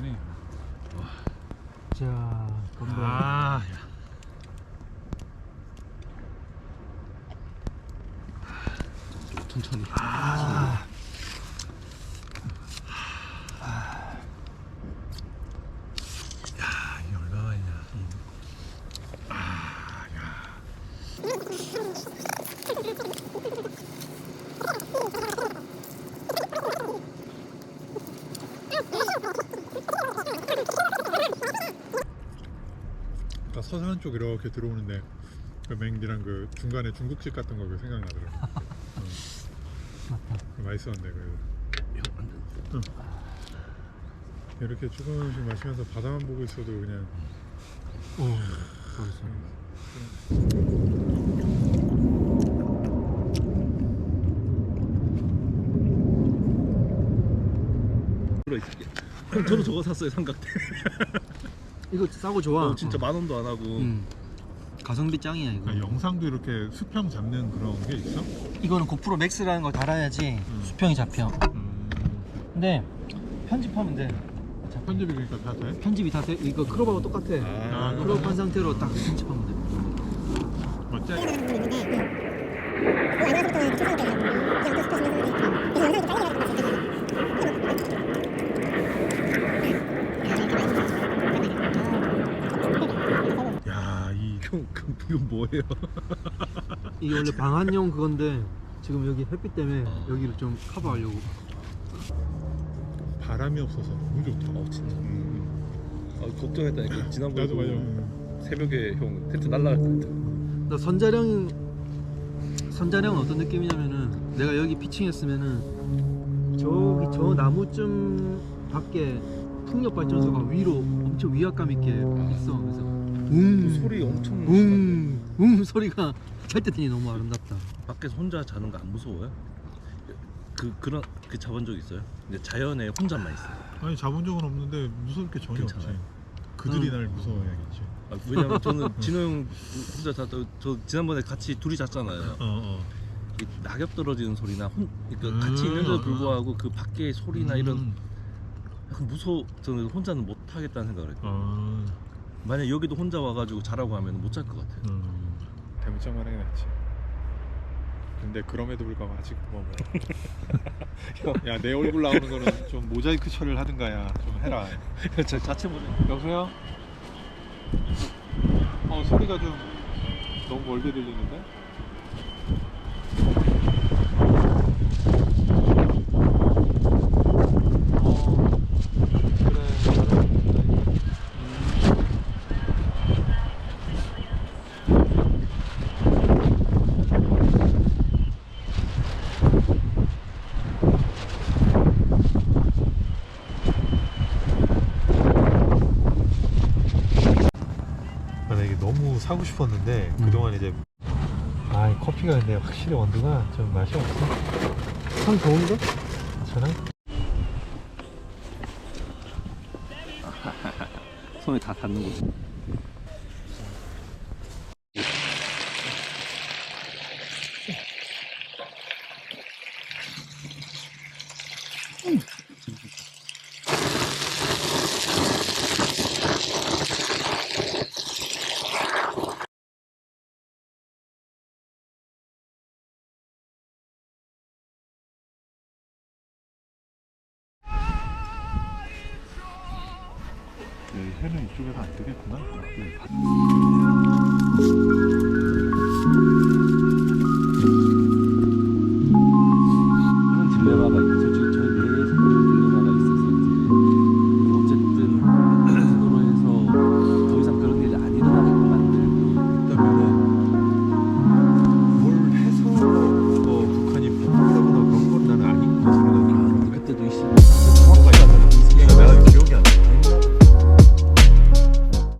좋긴 해. 자, 건배. 아, 야. 천천히. 아. 야, 이게 얼마나 있냐. 아 까 서산 쪽 이렇게 들어오는데 그 맹디랑 그 중간에 중국집 같은 거그 생각나더라고. 어. 그 맛있었는데 그 이렇게 조금씩 마시면서 바다만 보고 있어도 그냥 오, 그래서. 들어 있을게. 형 저도 저거 샀어요 삼각대. 이거 싸고 좋아. 어, 진짜 만 원도 안 하고. 음. 가성비 짱이야 이거. 그러니까 영상도 이렇게 수평 잡는 그런 게 있어? 이거는 고프로 맥스라는 걸 달아야지 음. 수평이 잡혀. 음, 근데 편집하면 돼. 자, 편집이 그러니까 다 돼? 편집이 다 돼. 이거 크롭하고 똑같아. 아, 크롭한 상태로 딱 편집하면 돼. 이 형, 그, 이건 뭐예요? 이게 원래 방한용 그건데 지금 여기 햇빛 때문에 어. 여기를 좀 커버하려고. 바람이 없어서 너무 좋다. 어 진짜. 음, 아, 걱정했다니까. 지난번에 나도 맞아. 새벽에 형 텐트 날라갈 것 같아. 나 선자령 선자령은 어떤 느낌이냐면은 내가 여기 피칭했으면은 저기 저 나무쯤 밖에 풍력 발전소가 위로 엄청 위압감 있게 있어. 그래서 웅, 소리 엄청. 웅, 웅 소리가 잘때 들이 너무 아름답다. 밖에서 혼자 자는 거 안 무서워요? 그 그런 그 자본 적 있어요? 근데 자연에 혼자만 있어요. 아니 잡은 적은 없는데 무서울 게 전혀 없지. 괜찮아요? 그들이 음. 날 무서워해야겠지. 아, 왜냐면 저는 진호 형 혼자 잤다. 저 지난번에 같이 둘이 잤잖아요. 어, 어. 이 낙엽 떨어지는 소리나 혼, 그러니까 음. 같이 있는데도 불구하고 그 밖에 소리나 이런 음. 약간 무서워. 저는 혼자는 못 하겠다는 생각을 했고 어, 만약 여기도 혼자 와가지고 자라고 하면 못 잘 것 같아요. 음. 대문짝만 하게 낫지. 근데 그럼에도 불구하고 아직 뭐 뭐. 야 내 얼굴 나오는 거는 좀 모자이크 처리를 하든가야 좀 해라. 저 자체 보는. 여보세요? 어 소리가 좀 너무 멀게 들리는데? 어 그래 잘했는데. 아, 나 이게 너무 사고 싶었는데 음. 그동안 이제 아 커피가 근데 확실히 원두가 좀 맛이 없어 참 좋은데? 괜찮아? 손에 다 닿는 거지. 여 해는 이쪽에서 안 뜨겠구나